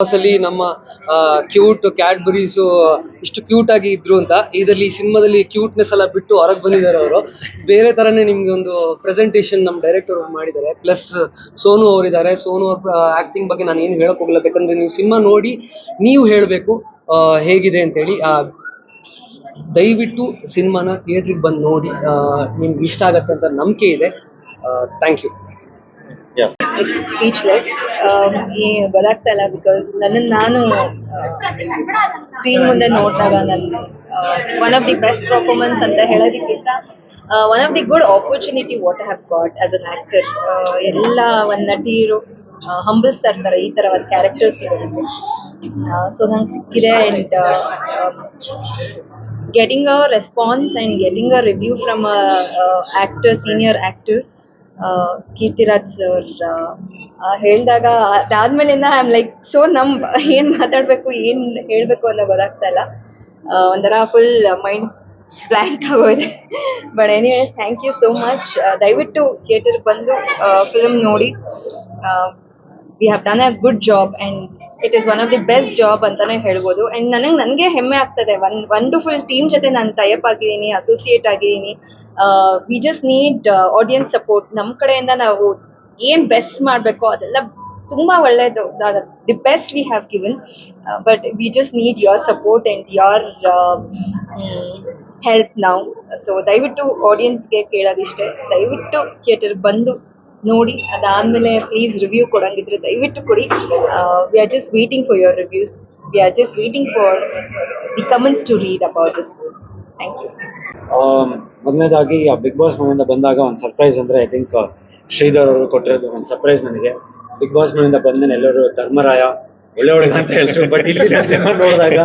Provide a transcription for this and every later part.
ಅಲ್ಲಿ ನಮ್ಮ cute Cadbury's ಇಷ್ಟು ಕ್ಯೂಟ್ ಆಗಿ ಇದ್ರು ಅಂತ. ಇದರಲ್ಲಿ ಸಿನಿಮಾದಲ್ಲಿ ಕ್ಯೂಟ್ನೆಸ್ ಎಲ್ಲ ಬಿಟ್ಟು ಹೊರಗೆ ಬಂದಿದ್ದಾರೆ ಅವರು. ಬೇರೆ ತರನೇ ನಿಮ್ಗೆ ಒಂದು ಪ್ರೆಸೆಂಟೇಷನ್ ನಮ್ಮ ಡೈರೆಕ್ಟರ್ ಮಾಡಿದ್ದಾರೆ. ಪ್ಲಸ್ ಸೋನು ಅವರಿದ್ದಾರೆ. ಸೋನು ಅವ್ರ ಆಕ್ಟಿಂಗ್ ಬಗ್ಗೆ ನಾನು ಏನು ಹೇಳಕ್ ಹೋಗಲ್ಲ. ಬೇಕಂದ್ರೆ ನೀವು ಸಿನಿಮಾ ನೋಡಿ ನೀವು ಹೇಳಬೇಕು ಹೇಗಿದೆ ಅಂತೇಳಿ. ಆ, ದಯವಿಟ್ಟು ಸಿನಿಮಾನ ಥಿಯೇಟ್ರಿಗೆ ಬಂದು ನೋಡಿ. ನಿಮ್ಗೆ ಇಷ್ಟ ಆಗತ್ತೆ ಅಂತ ನಂಬಿಕೆ ಇದೆ. ಥ್ಯಾಂಕ್ ಯು ಸ್ಪೀಚ್ಲೆಸ್ ಬರಾಗ್ತಾ ಇಲ್ಲ ಬಿಕಾಸ್ ನನ್ನನ್ನು ನಾನು ಸ್ಕ್ರೀನ್ ಮುಂದೆ ನೋಡಿದಾಗ ನನ್ನ one of the best performance ಅಂತ ಹೇಳೋದಕ್ಕಿಂತ one of the good opportunity what have got as an actor ಎಲ್ಲ ಒಂದು ನಟಿಯರು ಹಂಬಲಿಸ್ತಾ ಇರ್ತಾರೆ ಈ ಥರ ಒಂದು ಕ್ಯಾರೆಕ್ಟರ್ಸ್ ಇರೋದಕ್ಕೆ. ಸೊ ನಂಗೆ ಸಿಕ್ಕಿದೆ and getting a response and getting a review from a, senior uh, Keerthiraj sir ಹೇಳಿದಾಗ ಅದಾದ್ಮೇಲಿಂದ ಐ ಆಮ್ ಲೈಕ್ ಸೊ ನಮ್ ಏನ್ ಮಾತಾಡ್ಬೇಕು, ಏನ್ ಹೇಳ್ಬೇಕು ಅಂತ ಗೊತ್ತಾಗ್ತಾ ಇಲ್ಲ. ಒಂಥರ ಫುಲ್ ಮೈಂಡ್ ಬ್ಲ್ಯಾಂಕ್ ಆಗೋದೆ but anyways thank you so much ದಯವಿಟ್ಟು ಥಿಯೇಟರ್ ಬಂದು ಫಿಲ್ಮ್ ನೋಡಿ. We have done a good job and it is one of the best job ಅಂತಾನೆ ಹೇಳ್ಬೋದು. ಅಂಡ್ ನನಗೆ ನನಗೆ ಹೆಮ್ಮೆ ಆಗ್ತದೆ. ಒನ್ ವಂಡರ್ಫುಲ್ ಟೀಮ್ ಜೊತೆ ನಾನು ಟೈಪ್ ಆಗಿದ್ದೀನಿ ಅಸೋಸಿಯೇಟ್ ಆಗಿದ್ದೀನಿ. We just need audience support ನಮ್ಮ ಕಡೆಯಿಂದ ನಾವು ಏನ್ ಬೆಸ್ಟ್ ಮಾಡಬೇಕು ಅದೆಲ್ಲ ತುಂಬಾ ಒಳ್ಳೇದು, the best we have given but we just need your support and your help ನಾವು ಸೊ ದಯವಿಟ್ಟು ಆಡಿಯನ್ಸ್ಗೆ ಕೇಳೋದಿಷ್ಟೇ. ದಯವಿಟ್ಟು ಥಿಯೇಟರ್ ಬಂದು ನೋಡಿ. ಅದಾದ್ಮೇಲೆ ಪ್ಲೀಸ್ ರಿವ್ಯೂ ಕೊಡಂಗಿದ್ರೆ ದಯವಿಟ್ಟು ಕೊಡಿ. We are just waiting for your reviews we are just waiting for the comments to read about this thank you ಮೊದಲನೇದಾಗಿ ಬಿಗ್ ಬಾಸ್ ಮನೆಯಿಂದ ಬಂದಾಗ ಒಂದು ಸರ್ಪ್ರೈಸ್ ಅಂದ್ರೆ ಐ ಥಿಂಕ್ ಶ್ರೀಧರ್ ಅವರು ಕೊಟ್ಟಿರೋದು ಒಂದು ಸರ್ಪ್ರೈಸ್ ನನಗೆ. ಬಿಗ್ ಬಾಸ್ ಮನೆಯಿಂದ ಬಂದ್ಮೇಲೆ ಎಲ್ಲರೂ ಧರ್ಮರಾಯ ಒಳ್ಳೆ ಒಳ್ಳೆ ಅಂತ ಹೇಳಿದ್ರು ಬಟ್ ಇಲ್ಲಿ ನೋಡಿದಾಗ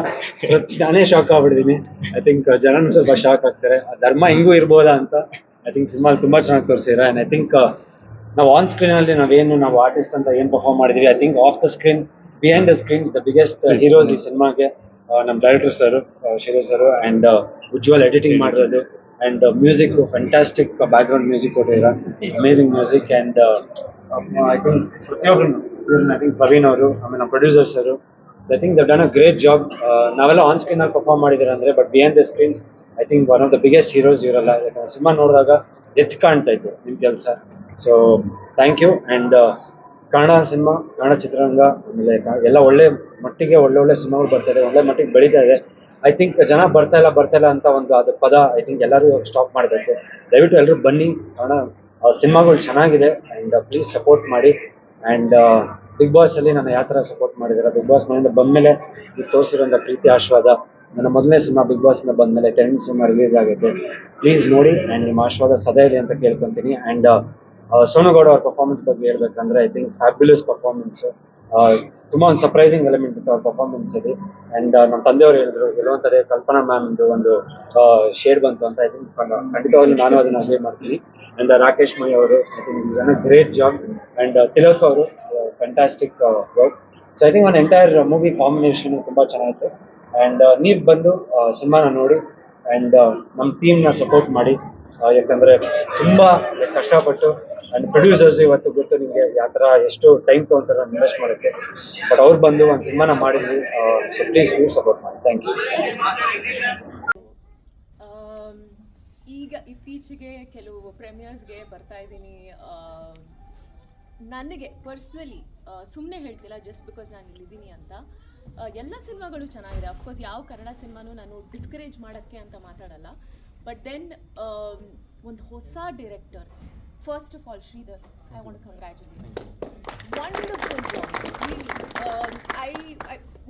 ನಾನೇ ಶಾಕ್ ಆಗ್ಬಿಡಿದೀನಿ ಐ ಥಿಂಕ್ ಜನನು ಸ್ವಲ್ಪ ಶಾಕ್ ಆಗ್ತಾರೆ. ಆ ಧರ್ಮ ಹಿಂಗೂ ಇರ್ಬೋದಾ ಅಂತ ಐ ಥಿಂಕ್ ಸಿನಿಮಾಲಿ ತುಂಬಾ ಚೆನ್ನಾಗಿ ತೋರಿಸಿದ್ರೆ. ಅಂಡ್ ಐ ಥಿಂಕ್ ನಾವು ಆನ್ ಸ್ಕ್ರೀನ್ ಅಲ್ಲಿ ನಾವೇನು ನಾವು ಆರ್ಟಿಸ್ಟ್ ಅಂತ ಏನು ಪರ್ಫಾರ್ಮ್ ಮಾಡಿದೀವಿ. I think of the screen behind the screens the biggest heroes ಈ ಸಿನಿಮಾಗೆ ನಮ್ಮ director sir Shiro sir and Ujwal editing ಮಾಡಿರೋದು. And music fantastic background music ಕೊಟ್ಟಿರ amazing music and I think ಪ್ರತಿಯೊಬ್ಬರು ಐ ಥಿಂಕ್ ಪ್ರವೀಣ್ ಅವರು ಆಮೇಲೆ ನಮ್ಮ producer sir so I think they've done a great job ನಾವೆಲ್ಲ on screen ಅಲ್ಲಿ perform ಮಾಡಿದ್ದೀರ ಅಂದ್ರೆ but behind the screens I think one of the biggest heroes ಇವರಲ್ಲ ಯಾಕಂದ್ರೆ cinema ನೋಡಿದಾಗ ಎತ್ ಕಾಣ್ತಾ ಇತ್ತು ನಿಮ್ಮ ಕೆಲಸ. So thank you and Kannada cinema, Kannada ಚಿತ್ರರಂಗ, ಆಮೇಲೆ ಎಲ್ಲ ಒಳ್ಳೆ ಮಟ್ಟಿಗೆ ಒಳ್ಳೆ ಒಳ್ಳೆ ಸಿನಿಮಾಗಳು ಬರ್ತಾ ಇದೆ, ಒಳ್ಳೆ ಮಟ್ಟಿಗೆ ಬೆಳೀತಾ ಇದೆ. ಐ ಥಿಂಕ್ ಜನ ಬರ್ತಾ ಇಲ್ಲ ಬರ್ತಾ ಇಲ್ಲ ಅಂತ ಒಂದು ಅದು ಪದ ಐ ಥಿಂಕ್ ಎಲ್ಲರೂ ಸ್ಟಾಪ್ ಮಾಡಬೇಕು. ದಯವಿಟ್ಟು ಎಲ್ಲರೂ ಬನ್ನಿ. ಕಾರಣ ಸಿನಿಮಾಗಳು ಚೆನ್ನಾಗಿದೆ ಆ್ಯಂಡ್ ಪ್ಲೀಸ್ ಸಪೋರ್ಟ್ ಮಾಡಿ. ಆ್ಯಂಡ್ ಬಿಗ್ ಬಾಸ್ ಅಲ್ಲಿ ನಾನು ಯಾವ ಥರ ಸಪೋರ್ಟ್ ಮಾಡಿದ್ದೀರಾ ಬಿಗ್ ಬಾಸ್ ಮನೆಯಿಂದ ಬಂದಮೇಲೆ ಈಗ ತೋರಿಸಿರೋಂಥ ಪ್ರೀತಿ, ಆಶೀರ್ವಾದ, ನನ್ನ ಮೊದಲನೇ ಸಿನಿಮಾ ಬಿಗ್ ಬಾಸ್ ಇಂದ ಬಂದಮೇಲೆ ಟೆನ್ ಸಿನಿಮಾ ರಿಲೀಸ್ ಆಗುತ್ತೆ. ಪ್ಲೀಸ್ ನೋಡಿ ಆ್ಯಂಡ್ ನಿಮ್ಮ ಆಶೀರ್ವಾದ ಸದಾ ಇದೆ ಅಂತ ಕೇಳ್ಕೊತೀನಿ. ಆ್ಯಂಡ್ ಸೋನುಗೌಡ ಅವ್ರ ಪರ್ಫಾರ್ಮೆನ್ಸ್ ಬಗ್ಗೆ ಹೇಳ್ಬೇಕಂದ್ರೆ ಐ ಥಿಂಕ್ ಫ್ಯಾಬ್ಯುಲಸ್ ಪರ್ಫಾರ್ಮೆನ್ಸ್ ತುಂಬಾ ಒಂದು ಸರ್ಪ್ರೈಸಿಂಗ್ ಎಲಿಮೆಂಟ್ ಇತ್ತು ಅವ್ರ ಪರ್ಫಾರ್ಮೆನ್ಸ್ ಅಲ್ಲಿ. ಅಂಡ್ ನಮ್ಮ ತಂದೆಯವರು ಹೇಳಿದ್ರು ಕೆಲವೊಂದು ಕಲ್ಪನಾ ಮ್ಯಾಮ್ ಒಂದು ಶೇಡ್ ಬಂತು ಅಂತ ಐ ಥಿಂಕ್ ಖಂಡಿತವಾಗಿ ನಾನು ಅದನ್ನ ಅಗ್ರಿ ಮಾಡ್ತೀನಿ. ಅಂಡ್ ರಾಕೇಶ್ ಮಯಿ ಅವರು I great job and Tilak ಅವರು fantastic work so I think ಒಂದು ಎಂಟೈರ್ ಮೂವಿ ಕಾಂಬಿನೇಷನ್ ತುಂಬಾ ಚೆನ್ನಾಗಿತ್ತು. ಅಂಡ್ ನೀವ್ ಬಂದು ಸಿನಿಮಾನ ನೋಡಿ. ಅಂಡ್ ನಮ್ಮ ಟೀಮ್ನ ಸಪೋರ್ಟ್ ಮಾಡಿ. ಯಾಕಂದ್ರೆ ತುಂಬಾ ಕಷ್ಟಪಟ್ಟು ಅಂಡ್ ಪ್ರೊಡ್ಯೂಸರ್ಸ್ ಇವತ್ತು ಗೊತ್ತು ನಿಮಗೆ ಯಾವ ಥರ ಎಷ್ಟು ಟೈಮ್ ತೊಗೊಂತಾರೆ ಇನ್ವೆಸ್ಟ್ ಮಾಡೋಕ್ಕೆ. ಬಟ್ ಅವ್ರು ಬಂದು ಒಂದು ಸಿನಿಮಾನ ಮಾಡಿದ್ವಿ. ಸೊ ಪ್ಲೀಸ್ ನೀವು ಸಪೋರ್ಟ್ ಮಾಡಿ. ಥ್ಯಾಂಕ್ ಯು ಈಗ ಇತ್ತೀಚೆಗೆ ಕೆಲವು ಪ್ರೆಮಿಯರ್ಸ್ಗೆ ಬರ್ತಾ ಇದ್ದೀನಿ. ನನಗೆ ಪರ್ಸ್ನಲಿ ಸುಮ್ಮನೆ ಹೇಳ್ತಿಲ್ಲ ಜಸ್ಟ್ ಬಿಕಾಸ್ ನಾನು ಇಲ್ಲಿದ್ದೀನಿ ಅಂತ. ಎಲ್ಲ ಸಿನಿಮಾಗಳು ಚೆನ್ನಾಗಿದೆ. ಅಫ್ಕೋರ್ಸ್ ಯಾವ ಕನ್ನಡ ಸಿನಿಮಾನು ನಾನು ಡಿಸ್ಕರೇಜ್ ಮಾಡೋಕ್ಕೆ ಅಂತ ಮಾತಾಡಲ್ಲ. ಬಟ್ ದೆನ್ ಒಂದು ಹೊಸ director first of I Sridhar I want you. Wonderful I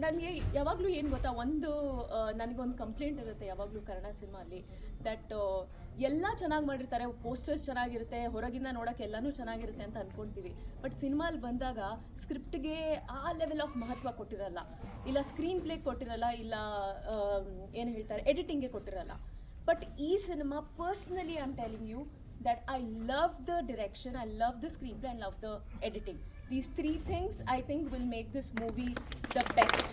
ನನಗೆ ಯಾವಾಗಲೂ ಏನು ಗೊತ್ತಾ ಒಂದು ನನಗೊಂದು ಕಂಪ್ಲೇಂಟ್ ಇರುತ್ತೆ ಯಾವಾಗಲೂ ಕನ್ನಡ ಸಿನಿಮಾಲಿ ದಟ್ ಎಲ್ಲ ಚೆನ್ನಾಗಿ ಮಾಡಿರ್ತಾರೆ ಪೋಸ್ಟರ್ಸ್ ಚೆನ್ನಾಗಿರುತ್ತೆ ಹೊರಗಿಂದ ನೋಡೋಕೆ ಎಲ್ಲನೂ ಚೆನ್ನಾಗಿರುತ್ತೆ ಅಂತ ಅಂದ್ಕೊಳ್ತೀವಿ ಬಟ್ ಸಿನಿಮಾಲಿ ಬಂದಾಗ ಸ್ಕ್ರಿಪ್ಟ್ಗೆ ಆ ಲೆವೆಲ್ ಆಫ್ ಮಹತ್ವ ಕೊಟ್ಟಿರಲ್ಲ. ಇಲ್ಲ ಸ್ಕ್ರೀನ್ ಪ್ಲೇ ಕೊಟ್ಟಿರಲ್ಲ ಇಲ್ಲ ಏನು ಹೇಳ್ತಾರೆ ಎಡಿಟಿಂಗ್ಗೆ ಕೊಟ್ಟಿರಲ್ಲ. ಬಟ್ ಈ cinema personally I am telling you that I love the direction, I love the screenplay, I love the editing. These three things I think will make this movie the best.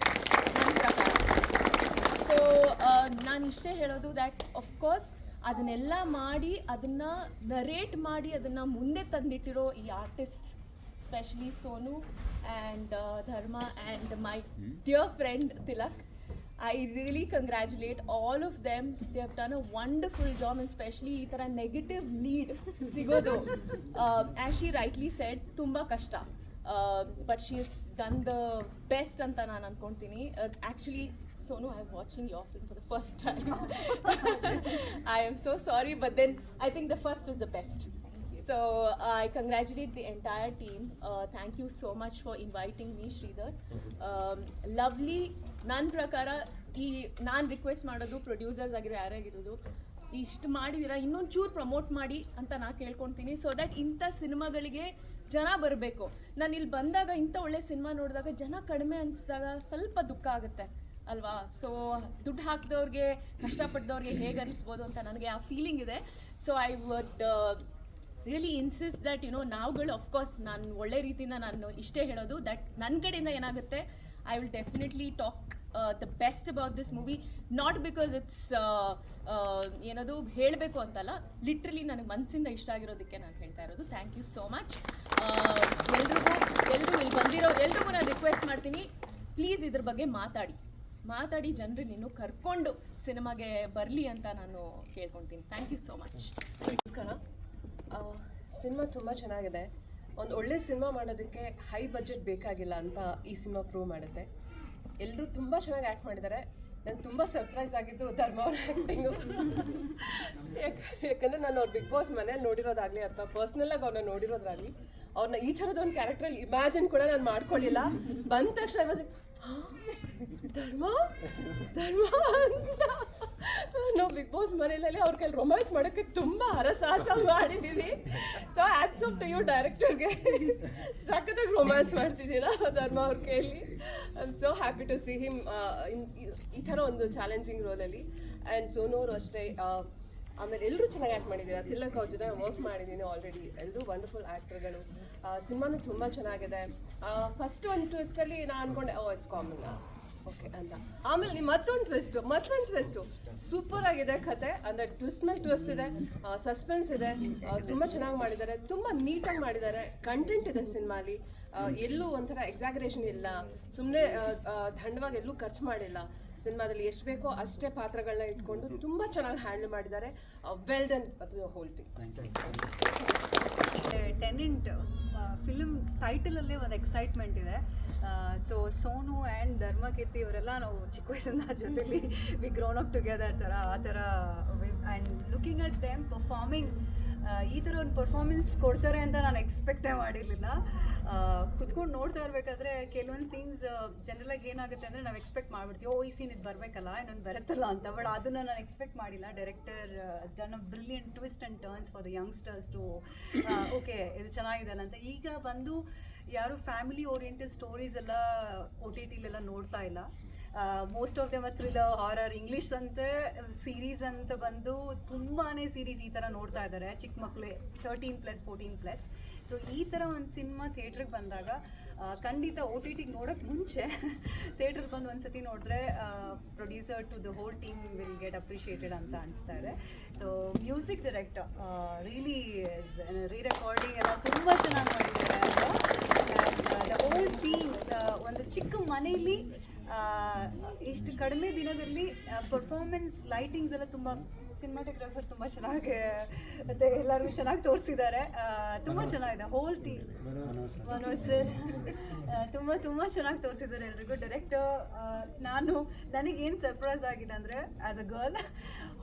So ನಾನು ಇಷ್ಟೇ ಹೇಳೋದು that of course ಅದನ್ನೆಲ್ಲ ಮಾಡಿ ಅದನ್ನು narrate ಮಾಡಿ ಅದನ್ನು ಮುಂದೆ ತಂದಿಟ್ಟಿರೋ ಈ artist especially Sonu and uh, Dharma and my dear friend Tilak. I really congratulate all of them. They have done a wonderful job, and especially ಈ ಥರ ನೆಗೆಟಿವ್ ಲೀಡ್ ಸಿಗೋದು. ಆ್ಯಸ್ ಶಿ ರೈಟ್ಲಿ ಸೆಡ್ ತುಂಬ ಕಷ್ಟ. But she is done the best ಅಂತ ನಾನು ಅನ್ಕೊಳ್ತೀನಿ actually Sonu I am watching your film for the first time I am so sorry but then I think the first is the best So I congratulate the entire team. Uh, thank you so much for inviting me, Sridhar. Um, lovely. ನನ್ನ ಪ್ರಕಾರ ಈ ನಾನು request ಮಾಡೋದು producers ಆಗಿರೋ ಯಾರಾಗಿರೋದು ಇಷ್ಟು ಮಾಡಿದ್ದೀರಾ ಇನ್ನೊಂದು ಚೂರು ಪ್ರಮೋಟ್ ಮಾಡಿ ಅಂತ ನಾ ಕೇಳ್ಕೊತೀನಿ ಸೊ ದ್ಯಾಟ್ ಇಂಥ ಸಿನಿಮಾಗಳಿಗೆ ಜನ ಬರಬೇಕು ನಾನು ಇಲ್ಲಿ ಬಂದಾಗ ಇಂಥ ಒಳ್ಳೆ ಸಿನಿಮಾ ನೋಡಿದಾಗ ಜನ ಕಡಿಮೆ ಅನಿಸಿದಾಗ ಸ್ವಲ್ಪ ದುಃಖ ಆಗುತ್ತೆ ಅಲ್ವಾ ಸೊ ದುಡ್ಡು ಹಾಕಿದವ್ರಿಗೆ ಕಷ್ಟಪಟ್ಟದವ್ರಿಗೆ ಹೇಗೆ ಅನಿಸ್ಬೋದು ಅಂತ ನನಗೆ ಆ ಫೀಲಿಂಗ್ ಇದೆ so I would really insist that you know ನಾವುಗಳು ಅಫ್ಕೋರ್ಸ್ ನಾನು ಒಳ್ಳೆ ರೀತಿಯಿಂದ ನಾನು ಇಷ್ಟೇ ಹೇಳೋದು ದಟ್ ನನ್ನ ಕಡೆಯಿಂದ ಏನಾಗುತ್ತೆ I will definitely talk the best about this movie not because it's ಏನದು ಹೇಳಬೇಕು ಅಂತಲ್ಲ ಲಿಟ್ರಲಿ ನನಗೆ ಮನಸ್ಸಿಂದ ಇಷ್ಟ ಆಗಿರೋದಕ್ಕೆ ನಾನು ಹೇಳ್ತಾ ಇರೋದು. ಥ್ಯಾಂಕ್ ಯು ಸೋ ಮಚ್ ಎಲ್ರಿಗೂ ಎಲ್ರಿಗೂ ಇಲ್ಲಿ ಬಂದಿರೋ ಎಲ್ರಿಗೂ ನಾನು ರಿಕ್ವೆಸ್ಟ್ ಮಾಡ್ತೀನಿ ಪ್ಲೀಸ್ ಇದ್ರ ಬಗ್ಗೆ ಮಾತಾಡಿ. ಮಾತಾಡಿ ಜನರು ನೀನು ಕರ್ಕೊಂಡು ಸಿನಿಮಾಗೆ ಬರಲಿ ಅಂತ ನಾನು ಕೇಳ್ಕೊಳ್ತೀನಿ ಥ್ಯಾಂಕ್ ಯು ಸೋ ಮಚ್ ನಮಸ್ಕಾರ. ಸಿನಿಮಾ ತುಂಬ ಚೆನ್ನಾಗಿದೆ. ಒಂದು ಒಳ್ಳೆ ಸಿನಿಮಾ ಮಾಡೋದಕ್ಕೆ ಹೈ ಬಜೆಟ್ ಬೇಕಾಗಿಲ್ಲ ಅಂತ ಈ ಸಿನಿಮಾ ಪ್ರೂವ್ ಮಾಡುತ್ತೆ. ಎಲ್ಲರೂ ತುಂಬ ಚೆನ್ನಾಗಿ ಆ್ಯಕ್ಟ್ ಮಾಡಿದ್ದಾರೆ ನಂಗೆ ತುಂಬ ಸರ್ಪ್ರೈಸ್ ಆಗಿದ್ದು ಧರ್ಮ ಅವ್ರ ಆ್ಯಕ್ಟಿಂಗು ಯಾಕಂದರೆ ನಾನು ಅವ್ರ ಬಿಗ್ ಬಾಸ್ ಮನೇಲಿ ನೋಡಿರೋದಾಗಲಿ ಅಥವಾ ಪರ್ಸ್ನಲ್ಲಾಗಿ ಅವ್ರನ್ನ ನೋಡಿರೋದಾಗಲಿ ಅವ್ರನ್ನ ಈ ಥರದೊಂದು ಕ್ಯಾರೆಕ್ಟ್ರಲ್ಲಿ ಇಮ್ಯಾಜಿನ್ ಕೂಡ ನಾನು ಮಾಡ್ಕೊಳ್ಳಿಲ್ಲ ಬಂದ ತಕ್ಷಣ I was like, "ಹಾ? ಧರ್ಮ? ಧರ್ಮ? ಬಿಗ್ ಬಾಸ್ ಮನೆಯಲ್ಲಿ ಅವ್ರ ಕೈಲಿ ರೊಮ್ಯಾನ್ಸ್ ಮಾಡೋಕ್ಕೆ ತುಂಬ ಹರಸಾಹಸ ಮಾಡಿದ್ದೀವಿ so hats off to you ಡೈರೆಕ್ಟರ್ಗೆ ಸಖತ್ತಾಗಿ ರೊಮ್ಯಾನ್ಸ್ ಮಾಡಿಸಿದ್ದೀರಾ ಧರ್ಮ ಅವ್ರ ಕೈಲಿ I so happy to see him ಈ ಥರ ಒಂದು ಚಾಲೆಂಜಿಂಗ್ ರೋಲಲ್ಲಿ ಆ್ಯಂಡ್ ಸೋನು ಅವರು ಅಷ್ಟೇ ಆಮೇಲೆ ಎಲ್ಲರೂ ಚೆನ್ನಾಗಿ ಆ್ಯಕ್ಟ್ ಮಾಡಿದ್ದೀರಾ? ತಿಲಕ್ ಅವ್ರ ಜೊತೆ ವರ್ಕ್ ಮಾಡಿದ್ದೀನಿ ಆಲ್ರೆಡಿ ಎಲ್ಲರೂ ವಂಡರ್ಫುಲ್ ಆ್ಯಕ್ಟ್ರ್ಗಳು ಸಿನಿಮಾನು ತುಂಬ ಚೆನ್ನಾಗಿದೆ. ಫಸ್ಟ್ ಒಂದು ಟ್ವಿಸ್ಟಲ್ಲಿ ನಾನು ಅನ್ಕೊಂಡೆ ಓ ಇಟ್ಸ್ ಕಾಮನ್ ಓಕೆ ಅಂತ ಆಮೇಲೆ ಮತ್ತೊಂದು ಟ್ವಿಸ್ಟು ಮತ್ತೊಂದು ಟ್ವಿಸ್ಟು ಸೂಪರ್ ಆಗಿದೆ ಕತೆ. ಅಂದರೆ ಟ್ವಿಸ್ಟ್ ಮೇಲೆ ಟ್ವಿಸ್ಟ್ ಇದೆ ಸಸ್ಪೆನ್ಸ್ ಇದೆ. ತುಂಬ ಚೆನ್ನಾಗಿ ಮಾಡಿದ್ದಾರೆ. ತುಂಬಾ ನೀಟಾಗಿ ಮಾಡಿದ್ದಾರೆ. ಕಂಟೆಂಟ್ ಇದೆ ಸಿನಿಮಾಲಿ. ಎಲ್ಲೂ ಒಂಥರ ಎಕ್ಸಾಗ್ರೇಷನ್ ಇಲ್ಲ. ಸುಮ್ಮನೆ ದಂಡವಾಗಿ ಎಲ್ಲೂ ಖರ್ಚು ಮಾಡಿಲ್ಲ. ಸಿನಿಮಾದಲ್ಲಿ ಎಷ್ಟು ಬೇಕೋ ಅಷ್ಟೇ ಪಾತ್ರಗಳನ್ನ ಇಟ್ಕೊಂಡು ತುಂಬ ಚೆನ್ನಾಗಿ ಹ್ಯಾಂಡಲ್ ಮಾಡಿದ್ದಾರೆ. ವೆಲ್ ಡನ್ ಅದು ಹೋಲ್ ಟೀಮ್ ಟೆನೆಂಟ್ ಫಿಲ್ಮ್ ಟೈಟಲಲ್ಲೇ ಒಂದು ಎಕ್ಸೈಟ್ಮೆಂಟ್ ಇದೆ. ಸೊ ಸೋನು ಆ್ಯಂಡ್ ಧರ್ಮಕೀರ್ತಿ ಇವರೆಲ್ಲ ನಾವು ಚಿಕ್ಕ ವಯಸ್ಸಿನ ಜೊತೆಲಿ ವಿ ಗ್ರೋನ್ ಅಪ್ ಟುಗೆದರ್ ಥರ ಆ ಥರ and looking at them performing ಈ ಥರ ಒಂದು ಪರ್ಫಾರ್ಮೆನ್ಸ್ ಕೊಡ್ತಾರೆ ಅಂತ ನಾನು ಎಕ್ಸ್ಪೆಕ್ಟೇ ಮಾಡಿರಲಿಲ್ಲ. ಕುತ್ಕೊಂಡು ನೋಡ್ತಾ ಇರಬೇಕಾದ್ರೆ ಕೆಲವೊಂದು ಸೀನ್ಸ್ ಜನರಲಾಗಿ ಏನಾಗುತ್ತೆ ಅಂದರೆ ನಾವು ಎಕ್ಸ್ಪೆಕ್ಟ್ ಮಾಡ್ಬಿಡ್ತೀವಿ, ಓ, ಈ ಸೀನ್ ಇದು ಬರಬೇಕಲ್ಲ, ಇನ್ನೊಂದು ಬರುತ್ತಲ್ಲ ಅಂತ. ಬಟ್ ಅದನ್ನು ನಾನು ಎಕ್ಸ್ಪೆಕ್ಟ್ ಮಾಡಿಲ್ಲ. Director done a brilliant twist and turns for the youngsters to okay ಇದು ಚೆನ್ನಾಗಿದೆಲ್ಲ ಅಂತ. ಈಗ ಬಂದು ಯಾರು ಫ್ಯಾಮಿಲಿ ಓರಿಯೆಂಟೆಡ್ ಸ್ಟೋರೀಸ್ ಎಲ್ಲ ಒ ಟಿ ಟಿಲೆಲ್ಲ ನೋಡ್ತಾ ಇಲ್ಲ. Most of them thriller horror English ಅಂತೆ ಸೀರೀಸ್ ಅಂತ ಬಂದು ತುಂಬಾ ಸೀರೀಸ್ ಈ ಥರ ನೋಡ್ತಾ ಇದ್ದಾರೆ, ಚಿಕ್ಕ ಮಕ್ಕಳೇ thirteen plus fourteen plus so ಈ ಥರ ಒಂದು ಸಿನಿಮಾ ಥಿಯೇಟ್ರಿಗೆ ಬಂದಾಗ ಖಂಡಿತ ಓ ಟಿ ಟಿಗೆ ನೋಡೋಕ್ಕೆ ಮುಂಚೆ ಥಿಯೇಟ್ರಿಗೆ ಬಂದು ಒಂದ್ಸತಿ ನೋಡಿದ್ರೆ producer to the whole team will get appreciated ಅಂತ ಅನಿಸ್ತಾ ಇದೆ. So music director really re recording ಎಲ್ಲ ತುಂಬ ಚೆನ್ನಾಗಿ ಮಾಡಿದ್ದಾರೆ. ದ ಹೋಲ್ ಟೀಮ್ ಒಂದು ಚಿಕ್ಕ ಮನೆಯಲ್ಲಿ ಇಷ್ಟು ಕಡಿಮೆ ದಿನದಲ್ಲಿ ಪರ್ಫಾರ್ಮೆನ್ಸ್ ಲೈಟಿಂಗ್ಸ್ ಎಲ್ಲ ತುಂಬ ಸಿನಿಮಾಟೋಗ್ರಾಫರ್ ತುಂಬ ಚೆನ್ನಾಗಿ ಮತ್ತೆ ಎಲ್ಲರೂ ಚೆನ್ನಾಗಿ ತೋರಿಸಿದ್ದಾರೆ. ತುಂಬ ಚೆನ್ನಾಗಿದೆ ಹೋಲ್ ಟೀಮ್ ಮನೋಜ್ ಸರ್. ತುಂಬ ತುಂಬ ಚೆನ್ನಾಗಿ ತೋರಿಸಿದ್ದಾರೆ ಎಲ್ರಿಗೂ. ಡೈರೆಕ್ಟರ್ ನಾನು ನನಗೇನು ಸರ್ಪ್ರೈಸ್ ಆಗಿದೆ ಅಂದರೆ ಆ್ಯಸ್ ಅ ಗರ್ಲ್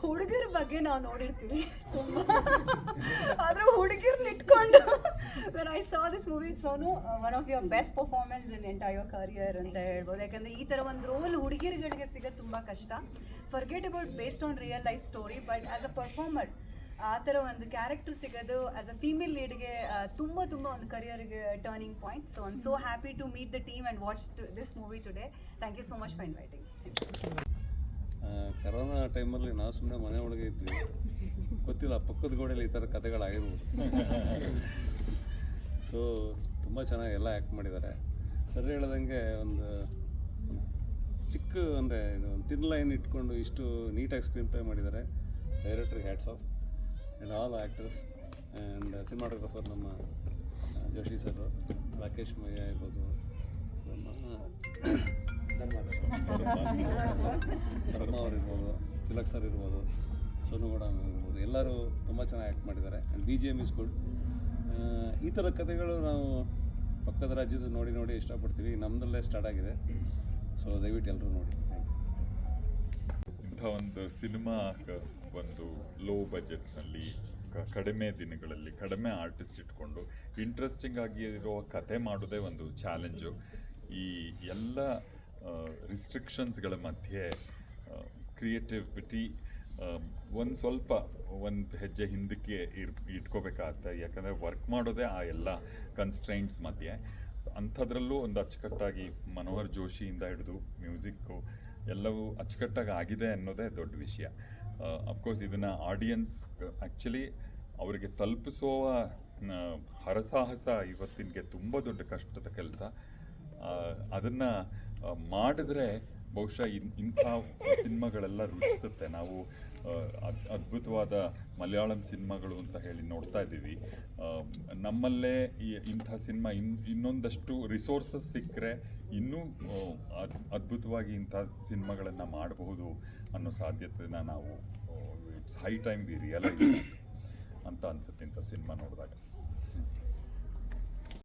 ಹುಡುಗರ ಬಗ್ಗೆ ನಾವು ನೋಡಿರ್ತೀವಿ. ತುಂಬ. ಆದರೆ ಹುಡುಗಿರ್ನ ಇಟ್ಕೊಂಡು. When I saw this movie Sonu one of your best performance in entire career ಅಂತ ಹೇಳ್ಬೋದು. ಯಾಕಂದರೆ ಈ ಥರ ಒಂದು ರೋಲ್ ಹುಡುಗಿರುಗಳಿಗೆ ಸಿಗೋದು ತುಂಬ ಕಷ್ಟ. Forget about based on real life story but as a performer ಆ ಥರ ಒಂದು ಕ್ಯಾರೆಕ್ಟರ್ ಸಿಗೋದು ಆಸ್ ಅ ಫೀಮೇಲ್ ಲೀಡ್ಗೆ ತುಂಬ ತುಂಬ ಒಂದು ಕರಿಯರ್ಗೆ turning point so I'm so happy to meet the team and watch this movie today thank you so much for inviting corona ಟೈಮಲ್ಲಿ ನಾವು ಸುಮ್ಮನೆ ಮನೆ ಒಳಗೆ ಇದ್ವಿ. ಗೊತ್ತಿಲ್ಲ, ಪಕ್ಕದ ಗೋಡೆಯಲ್ಲಿ ಈ ಥರ ಕಥೆಗಳಾಗಿರ್ಬೋದು. ಸೊ ತುಂಬ ಚೆನ್ನಾಗಿ ಎಲ್ಲ ಆ್ಯಕ್ಟ್ ಮಾಡಿದ್ದಾರೆ. ಸರಿ ಹೇಳ್ದಂಗೆ ಒಂದು ಚಿಕ್ಕ ಅಂದರೆ ಇದು ತಿನ್ ಲೈನ್ ಇಟ್ಕೊಂಡು ಇಷ್ಟು ನೀಟಾಗಿ ಸ್ಕ್ರೀನ್ ಪ್ಲೇ ಮಾಡಿದ್ದಾರೆ ಡೈರೆಕ್ಟ್ರಿಗೆ hats off and all actors and cinematographer ನಮ್ಮ ಜೋಶಿ ಸರ್ ರಾಕೇಶ್ ಮಯ್ಯ ಇರ್ಬೋದು ನಮ್ಮ ಇರ್ಬೋದು ತಿಲಕ್ ಸರ್ ಇರ್ಬೋದು ಸೋನುಗೌಡ ಇರ್ಬೋದು ಎಲ್ಲರೂ ತುಂಬ ಚೆನ್ನಾಗಿ ಆ್ಯಕ್ಟ್ ಮಾಡಿದ್ದಾರೆ and B G M is good ಈ ಥರ ಕಥೆಗಳು ನಾವು ಪಕ್ಕದ ರಾಜ್ಯದ ನೋಡಿ ನೋಡಿ ಇಷ್ಟಪಡ್ತೀವಿ ನಮ್ಮದಲ್ಲೇ ಸ್ಟಾರ್ಟ್ ಆಗಿದೆ ಸೊ ದಯವಿಟ್ಟು ಎಲ್ಲರೂ ನೋಡಿ. ಥ್ಯಾಂಕ್ ಯು ಇಂಥ ಒಂದು ಸಿನಿಮಾ ಒಂದು ಲೋ ಬಜೆಟ್ನಲ್ಲಿ ಕಡಿಮೆ ದಿನಗಳಲ್ಲಿ ಕಡಿಮೆ ಆರ್ಟಿಸ್ಟ್ ಇಟ್ಕೊಂಡು ಇಂಟ್ರೆಸ್ಟಿಂಗ್ ಆಗಿ ಇರೋ ಕತೆ ಮಾಡೋದೇ ಒಂದು ಚಾಲೆಂಜು ಈ ಎಲ್ಲ ರಿಸ್ಟ್ರಿಕ್ಷನ್ಸ್ಗಳ ಮಧ್ಯೆ ಕ್ರಿಯೇಟಿವಿಟಿ ಒಂದು ಸ್ವಲ್ಪ ಒಂದು ಹೆಜ್ಜೆ ಹಿಂದಕ್ಕೆ ಇರ್, ಇಟ್ಕೋಬೇಕಾಗತ್ತೆ. ಯಾಕಂದರೆ ವರ್ಕ್ ಮಾಡೋದೇ ಆ ಎಲ್ಲ ಕನ್ಸ್ಟ್ರೈಂಟ್ಸ್ ಮಧ್ಯೆ. ಅಂಥದ್ರಲ್ಲೂ ಒಂದು ಅಚ್ಚುಕಟ್ಟಾಗಿ ಮನೋಹರ್ ಜೋಶಿಯಿಂದ ಹಿಡಿದು ಮ್ಯೂಸಿಕ್ಕು ಎಲ್ಲವೂ ಅಚ್ಚುಕಟ್ಟಾಗಿ ಆಗಿದೆ ಅನ್ನೋದೇ ದೊಡ್ಡ ವಿಷಯ. ಅಫ್ಕೋರ್ಸ್ ಇದನ್ನು ಆಡಿಯನ್ಸ್ ಆ್ಯಕ್ಚುಲಿ ಅವರಿಗೆ ತಲುಪಿಸುವ ಆ, ಹರಸಾಹಸ ಇವತ್ತಿನಗೆ ತುಂಬ ದೊಡ್ಡ ಕಷ್ಟದ ಕೆಲಸ. ಅದನ್ನು ಮಾಡಿದ್ರೆ ಬಹುಶಃ ಇನ್ ಇಂಥ ಸಿನಿಮಾಗಳೆಲ್ಲ ರುಚಿಸುತ್ತೆ. ನಾವು ಅದ್ಭುತವಾದ ಮಲಯಾಳಂ ಸಿನಿಮಾಗಳು ಅಂತ ಹೇಳಿ ನೋಡ್ತಾ ಇದ್ದೀವಿ. ನಮ್ಮಲ್ಲೇ ಈ ಇಂಥ ಸಿನಿಮಾ ಇನ್ ಇನ್ನೊಂದಷ್ಟು ರಿಸೋರ್ಸಸ್ ಸಿಕ್ಕರೆ ಇನ್ನೂ ಅದ್ಭುತವಾಗಿ ಇಂಥ ಸಿನಿಮಾಗಳನ್ನು ಮಾಡಬಹುದು ಅನ್ನೋ ಸಾಧ್ಯತೆನ ನಾವು it's high time we realise ಅಂತ ಅನ್ಸುತ್ತೆ ಇಂಥ ಸಿನಿಮಾ ನೋಡಿದಾಗ.